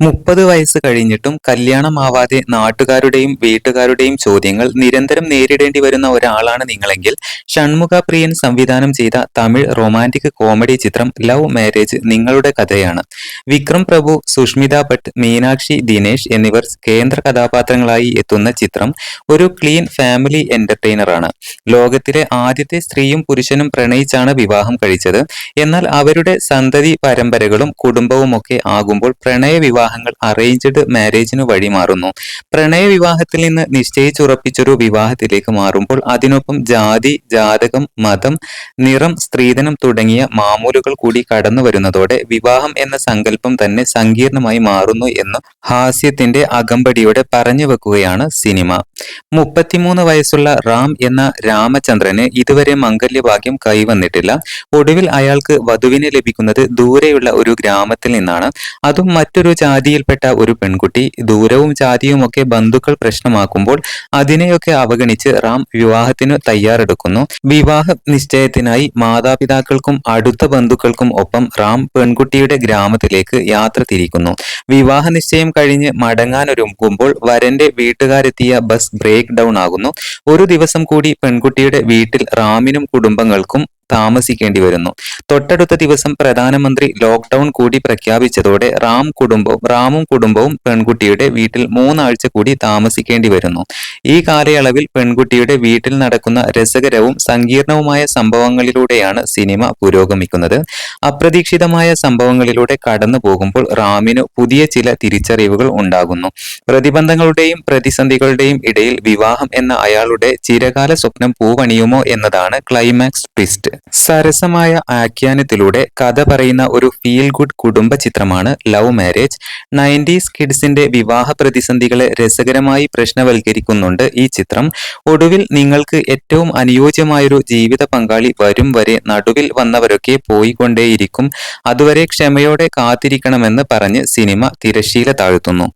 മുപ്പത് വയസ്സ് കഴിഞ്ഞിട്ടും കല്യാണമാവാതെ നാട്ടുകാരുടെയും വീട്ടുകാരുടെയും ചോദ്യങ്ങൾ നിരന്തരം നേരിടേണ്ടി വരുന്ന ഒരാളാണ് നിങ്ങളെങ്കിൽ ഷൺമുഖ പ്രിയൻ സംവിധാനം ചെയ്ത തമിഴ് റൊമാന്റിക് കോമഡി ചിത്രം ലവ് മാരേജ് നിങ്ങളുടെ കഥയാണ്. വിക്രം പ്രഭു സുഷ്മിത ഭട്ട് മീനാക്ഷി ദിനേശ് എന്നിവർ കേന്ദ്ര കഥാപാത്രങ്ങളായി എത്തുന്ന ചിത്രം ഒരു ക്ലീൻ ഫാമിലി എന്റർടൈനറാണ് ലോകത്തിലെ ആദ്യത്തെ സ്ത്രീയും പുരുഷനും പ്രണയിച്ചാണ് വിവാഹം കഴിച്ചത്. എന്നാൽ അവരുടെ സന്തതി പരമ്പരകളും കുടുംബവുമൊക്കെ ആകുമ്പോൾ പ്രണയ വിവാഹങ്ങൾ അറേഞ്ച്ഡ് മാരേജിന് വഴിമാറുന്നു പ്രണയ വിവാഹത്തിൽ നിന്ന് നിശ്ചയിച്ചുറപ്പിച്ചൊരു വിവാഹത്തിലേക്ക് മാറുമ്പോൾ അതിനൊപ്പം ജാതി ജാതകം മതം നിറം സ്ത്രീധനം തുടങ്ങിയ മാമൂലുകൾ കൂടി കടന്നു വരുന്നതോടെ വിവാഹം എന്ന സങ്കല്പം തന്നെ സങ്കീർണമായി മാറുന്നു എന്ന് ഹാസ്യത്തിന്റെ അകമ്പടിയോടെ പറഞ്ഞു വെക്കുകയാണ് സിനിമ. മുപ്പത്തിമൂന്ന് വയസ്സുള്ള റാം എന്ന രാമചന്ദ്രന് ഇതുവരെ മംഗല്യഭാഗ്യം കൈവന്നിട്ടില്ല. ഒടുവിൽ അയാൾക്ക് വധുവിനെ ലഭിക്കുന്നത് ദൂരെയുള്ള ഒരു ഗ്രാമത്തിൽ നിന്നാണ്. അതും മറ്റൊരു ജാതിയിൽപ്പെട്ട ഒരു പെൺകുട്ടി ദൂരവും ജാതിയും ഒക്കെ ബന്ധുക്കൾ പ്രശ്നമാക്കുമ്പോൾ അതിനെയൊക്കെ അവഗണിച്ച് റാം വിവാഹത്തിനു തയ്യാറെടുക്കുന്നു. വിവാഹ നിശ്ചയത്തിനായി മാതാപിതാക്കൾക്കും അടുത്ത ബന്ധുക്കൾക്കും ഒപ്പം റാം പെൺകുട്ടിയുടെ ഗ്രാമത്തിലേക്ക് യാത്ര തിരിക്കുന്നു. വിവാഹ നിശ്ചയം കഴിഞ്ഞ് മടങ്ങാനൊരുങ്ങുമ്പോൾ വരന്റെ വീട്ടുകാരെത്തിയ ബസ് ബ്രേക്ക് ഡൗൺ ആകുന്നു. ഒരു ദിവസം കൂടി പെൺകുട്ടിയുടെ വീട്ടിൽ റാമിനും കുടുംബങ്ങൾക്കും താമസിക്കേണ്ടി വരുന്നു തൊട്ടടുത്ത ദിവസം പ്രധാനമന്ത്രി ലോക്ക്ഡൌൺ കൂടി പ്രഖ്യാപിച്ചതോടെ റാം കുടുംബവും റാമും കുടുംബവും പെൺകുട്ടിയുടെ വീട്ടിൽ മൂന്നാഴ്ച കൂടി താമസിക്കേണ്ടി വരുന്നു ഈ കാലയളവിൽ പെൺകുട്ടിയുടെ വീട്ടിൽ നടക്കുന്ന രസകരവും സങ്കീർണവുമായ സംഭവങ്ങളിലൂടെയാണ് സിനിമ പുരോഗമിക്കുന്നത്. അപ്രതീക്ഷിതമായ സംഭവങ്ങളിലൂടെ കടന്നു പോകുമ്പോൾ റാമിന് പുതിയ ചില തിരിച്ചറിവുകൾ ഉണ്ടാകുന്നു. പ്രതിബന്ധങ്ങളുടെയും പ്രതിസന്ധികളുടെയും ഇടയിൽ വിവാഹം എന്ന അയാളുടെ ചിരകാല സ്വപ്നം പൂവണിയുമോ എന്നതാണ് ക്ലൈമാക്സ് ട്വിസ്റ്റ്. സരസമായ ആഖ്യാനത്തിലൂടെ കഥ പറയുന്ന ഒരു ഫീൽ ഗുഡ് കുടുംബ ചിത്രമാണ് ലവ് മാരേജ് നയന്റീസ് കിഡ്സിന്റെ വിവാഹ പ്രതിസന്ധികളെ രസകരമായി പ്രശ്നവൽക്കരിക്കുന്നുണ്ട് ഈ ചിത്രം. ഒടുവിൽ നിങ്ങൾക്ക് ഏറ്റവും അനുയോജ്യമായൊരു ജീവിത പങ്കാളി വരും വരെ നടുവിൽ വന്നവരൊക്കെ പോയിക്കൊണ്ടേയിരിക്കും. അതുവരെ ക്ഷമയോടെ കാത്തിരിക്കണമെന്ന് പറഞ്ഞ് സിനിമ തിരശീല താഴ്ത്തുന്നു.